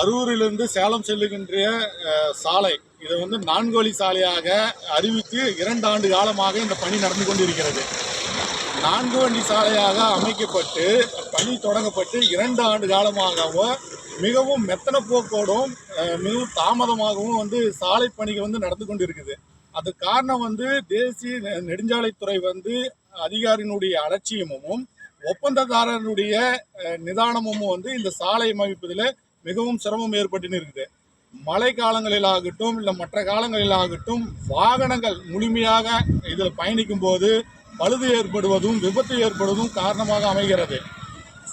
அரூரிலிருந்து சேலம் செல்லுகின்ற சாலை. இதை வந்து நான்கு வழி சாலையாக அறிவித்து இரண்டு ஆண்டு காலமாக இந்த பணி நடந்து கொண்டிருக்கிறது. நான்கு வண்டி சாலையாக அமைக்கப்பட்டு பணி தொடங்கப்பட்டு இரண்டு ஆண்டு காலமாகவும் மிகவும் மெத்தன போக்கோடும் மிகவும் தாமதமாகவும் வந்து சாலை பணிகள் வந்து நடந்து கொண்டிருக்குது. அது காரணம் வந்து தேசிய நெடுஞ்சாலைத்துறை வந்து அதிகாரியினுடைய அலட்சியமும் ஒப்பந்ததாரருடைய நிதானமும் வந்து இந்த சாலை அமைப்பதில் மிகவும் சிரமம் ஏற்பட்டு இருக்குது. மழை காலங்களிலாகட்டும் இல்லை மற்ற காலங்களிலாகட்டும் வாகனங்கள் முழுமையாக இதில் பயணிக்கும் போது பழுது ஏற்படுவதும் விபத்து ஏற்படுவதும் காரணமாக அமைகிறது.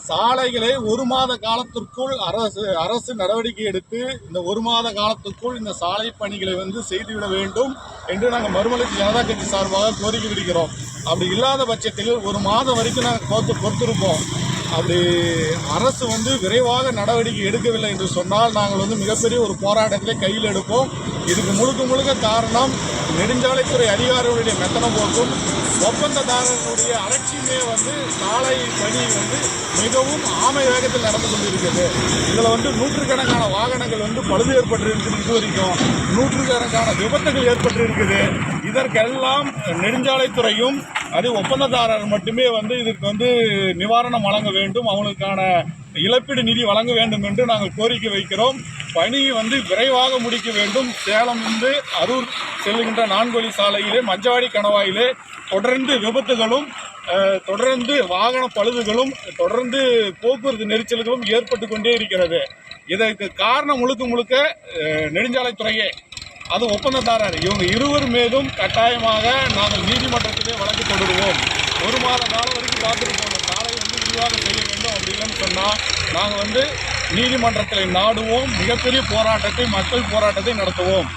சாலைகளை ஒரு மாத காலத்திற்குள் அரசு அரசு நடவடிக்கை எடுத்து இந்த ஒரு மாத காலத்திற்குள் இந்த சாலை பணிகளை வந்து செய்துவிட வேண்டும் என்று நாங்கள் மறுமலர்ச்சி ஜனதா கட்சி சார்பாக கோரிக்கை விடுக்கிறோம். அப்படி இல்லாத பட்சத்தில் ஒரு மாதம் வரைக்கும் நாங்கள் பொறுத்து பொறுத்திருப்போம் அப்படி அரசு வந்து விரைவாக நடவடிக்கை எடுக்கவில்லை என்று சொன்னால் நாங்கள் வந்து மிகப்பெரிய ஒரு போராட்டத்தை கையில் எடுப்போம். இதுக்கு முழுக்க முழுக்க காரணம் நெடுஞ்சாலைத்துறை அதிகாரிகளுடைய மெத்தனம் போக்கும். ஒப்பந்ததாரர்களுடைய அலட்சியமே வந்து சாலை பணி வந்து மிகவும் ஆமை வேகத்தில் நடந்து கொண்டிருக்கிறது. இதில் வந்து நூற்றுக்கணக்கான வாகனங்கள் வந்து பழுது ஏற்பட்டிருக்குது இது வரைக்கும் நூற்றுக்கணக்கான விபத்துகள் ஏற்பட்டிருக்குது இதற்கெல்லாம் நெடுஞ்சாலைத்துறையும் அது ஒப்பந்ததாரர் மட்டுமே வந்து இதற்கு வந்து நிவாரணம் வழங்க வேண்டும் அவங்களுக்கான இழப்பீடு நிதி வழங்க வேண்டும் என்று நாங்கள் கோரிக்கை வைக்கிறோம். பணி வந்து விரைவாக முடிக்க வேண்டும். சேலம் வந்து அரூர் செல்லுகின்ற நான்கொழி சாலையிலே மஞ்சவாடி கணவாயிலே தொடர்ந்து விபத்துகளும் தொடர்ந்து வாகன பழுதுகளும் தொடர்ந்து போக்குவரத்து நெரிச்சல்களும் ஏற்பட்டு கொண்டே இருக்கிறது. இதற்கு காரணம் முழுக்க முழுக்க நெடுஞ்சாலைத்துறையே. அது ஒப்பந்ததாரர். இவங்க இருவர் மீதும் கட்டாயமாக நாங்கள் நீதிமன்றத்திலே வழக்கு தொடருவோம் ஒரு மாத காலம் வரைக்கும் பார்த்துட்டு போகணும் சாலை வந்து விரிவாக செய்ய வேண்டும் அப்படி சொன்னால் நாங்கள் வந்து நீதிமன்றத்தில் நாடுவோம். மிகப்பெரிய போராட்டத்தை மக்கள் போராட்டத்தை நடத்துவோம்.